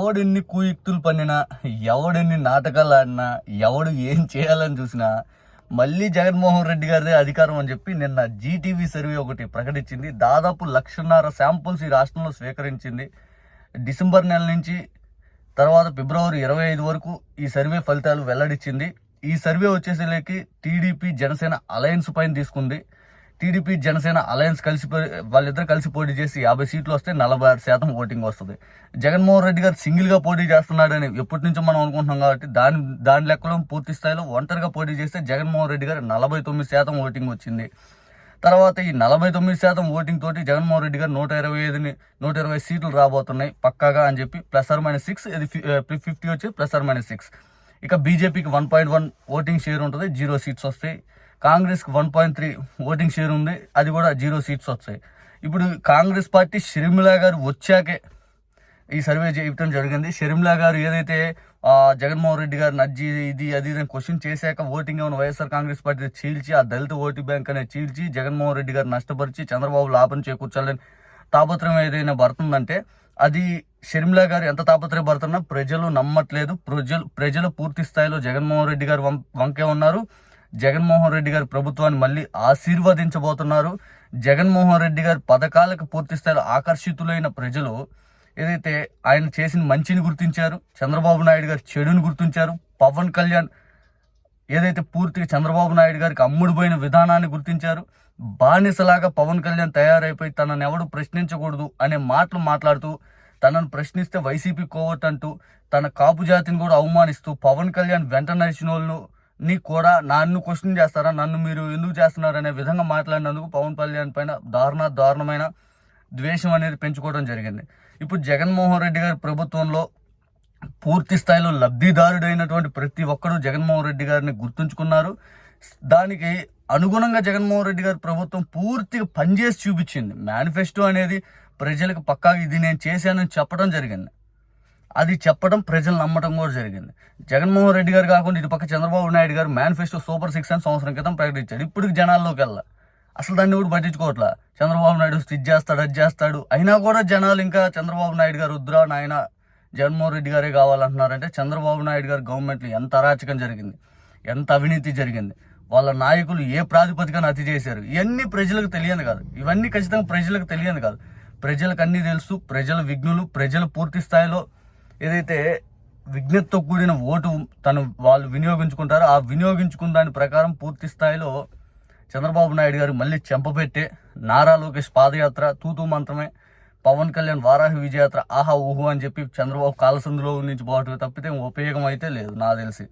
ఎవడెన్ని కుయుక్తులు పన్నినా ఎవడెన్ని నాటకాలు ఆడినా ఎవడు ఏం చేయాలని చూసినా మళ్ళీ జగన్మోహన్ రెడ్డి గారిదే అధికారం అని చెప్పి నిన్న జీటీవీ సర్వే ఒకటి ప్రకటించింది. దాదాపు లక్షన్నర శాంపుల్స్ ఈ రాష్ట్రంలో స్వీకరించింది. డిసెంబర్ నెల నుంచి తర్వాత ఫిబ్రవరి ఇరవై ఐదు వరకు ఈ సర్వే ఫలితాలు వెల్లడించింది ఈ సర్వే వచ్చేసరికి టీడీపీ జనసేన అలయన్స్ పైన తీసుకుంది. టీడీపీ జనసేన అలయన్స్ కలిసి వాళ్ళిద్దరు కలిసి పోటీ చేసి యాభై సీట్లు వస్తే నలభై ఆరు శాతం ఓటింగ్ వస్తుంది. జగన్మోహన్ రెడ్డి గారు సింగిల్గా పోటీ చేస్తున్నాడని ఎప్పటి నుంచో మనం అనుకుంటున్నాం కాబట్టి దాని దాని లెక్కలో పూర్తి స్థాయిలో ఒంటరిగా పోటీ చేస్తే జగన్మోహన్ రెడ్డి గారు నలభై తొమ్మిది శాతం ఓటింగ్ వచ్చింది. తర్వాత ఈ నలభై తొమ్మిది శాతం ఓటింగ్ తోటి జగన్మోహన్ రెడ్డి గారు నూట ఇరవై ఐదుని నూట ఇరవై సీట్లు రాబోతున్నాయి పక్కాగా అని చెప్పి ప్లస్ ఆర్ మైనస్ సిక్స్ ఇది ఫిఫ్టీ వచ్చి ప్లస్ ఆర్ మైనస్ సిక్స్. ఇక బీజేపీకి one point one voting share ఉంటుంది జీరో సీట్స్ వస్తాయి. కాంగ్రెస్కి one point three voting share ఉంది. అది కూడా జీరో సీట్స్ వస్తాయి ఇప్పుడు కాంగ్రెస్ పార్టీ షర్మిలా గారు వచ్చాకే ఈ సర్వే చేయటం జరిగింది. షర్మిలా గారు ఏదైతే ఆ, జగన్మోహన్ రెడ్డి గారు నజ్జి ఇది అది ఇది క్వశ్చన్ చేశాక ఓటింగ్ ఏమైనా వైఎస్ఆర్ కాంగ్రెస్ పార్టీ చీల్చి ఆ దళిత ఓటు బ్యాంక్ అనేది చీల్చి జగన్మోహన్ రెడ్డి గారు నష్టపరిచి చంద్రబాబు లాభం చేకూర్చాలని తాపత్రయం ఏదైనా పడుతుందంటే అది షర్మిలా గారు ఎంత తాపత్రయపడుతున్నా ప్రజలు నమ్మట్లేదు. ప్రజలు ప్రజలు పూర్తి స్థాయిలో జగన్మోహన్ రెడ్డి గారు వం- వంకే ఉన్నారు. జగన్మోహన్ రెడ్డి గారు ప్రభుత్వాన్ని మళ్ళీ ఆశీర్వదించబోతున్నారు. జగన్మోహన్ రెడ్డి గారి పథకాలకు పూర్తి స్థాయిలో ఆకర్షితులైన ప్రజలు ఏదైతే ఆయన చేసిన మంచిని గుర్తించారు చంద్రబాబు నాయుడు గారు చెడుని గుర్తించారు పవన్ కళ్యాణ్ ఏదైతే పూర్తిగా చంద్రబాబు నాయుడు గారికి అమ్ముడుపోయిన విధానాన్ని గుర్తించారు బానిసలాగా పవన్ కళ్యాణ్ తయారైపోయి తనను ఎవడు ప్రశ్నించకూడదు అనే మాటలు మాట్లాడుతూ తనను ప్రశ్నిస్తే వైసీపీ కోవట్ అంటూ తన కాపు జాతిని కూడా అవమానిస్తూ పవన్ కళ్యాణ్ వెంట నడిచిన వాళ్ళు నీ కూడా నన్ను క్వశ్చన్ చేస్తారా? నన్ను మీరు ఎందుకు చేస్తున్నారు అనే విధంగా మాట్లాడినందుకు పవన్ కళ్యాణ్ పైన దారుణ దారుణమైన ద్వేషం అనేది పెంచుకోవడం జరిగింది. ఇప్పుడు జగన్మోహన్ రెడ్డి గారి ప్రభుత్వంలో పూర్తి స్థాయిలో లబ్ధిదారుడైనటువంటి ప్రతి ఒక్కరూ జగన్మోహన్ రెడ్డి గారిని గుర్తుంచుకున్నారు. దానికి అనుగుణంగా జగన్మోహన్ రెడ్డి గారి ప్రభుత్వం పూర్తిగా పనిచేసి చూపించింది. మేనిఫెస్టో అనేది ప్రజలకు పక్కా ఇది నేను చేశానని చెప్పడం జరిగింది. అది చెప్పడం ప్రజలు నమ్మడం కూడా జరిగింది. జగన్మోహన్ రెడ్డి గారు కాకుండా ఇటు పక్క చంద్రబాబు నాయుడు గారు మేనిఫెస్టో సూపర్ సిక్స్ అని సంవత్సరం క్రితం ప్రకటించాడు ఇప్పటికి జనాల్లోకి వెళ్ళా. అసలు దాన్ని కూడా పట్టించుకోవట్లా? చంద్రబాబు నాయుడు స్టిచ్ చేస్తాడు అది చేస్తాడు. అయినా కూడా జనాలు ఇంకా చంద్రబాబు నాయుడు గారు వద్దురా నాయన జగన్మోహన్ రెడ్డి గారే కావాలంటున్నారంటే చంద్రబాబు నాయుడు గారు గవర్నమెంట్లో ఎంత అరాచకం జరిగింది ఎంత అవినీతి జరిగింది. వాళ్ళ నాయకులు ఏ ప్రాతిపదికన అతి చేశారు? ఇవన్నీ ప్రజలకు తెలియదు కాదు. ఇవన్నీ ఖచ్చితంగా ప్రజలకు తెలియదు కాదు. ప్రజలకు అన్నీ తెలుసు. ప్రజల విఘ్నులు ప్రజలు పూర్తి స్థాయిలో ఏదైతే విజ్ఞతతో కూడిన ఓటు తను వాళ్ళు వినియోగించుకుంటారో ఆ వినియోగించుకున్న దాని ప్రకారం పూర్తి స్థాయిలో చంద్రబాబు నాయుడు గారు మళ్ళీ చెంపపెట్టే నారా లోకేష్ పాదయాత్ర తూతూ మంత్రమే పవన్ కళ్యాణ్ వారాహి విజయాత్ర ఆహా ఊహు అని చెప్పి చంద్రబాబు కాలసందులో నుంచి పోవటమే తప్పితే ఉపయోగం అయితే లేదు నాకు తెలిసి.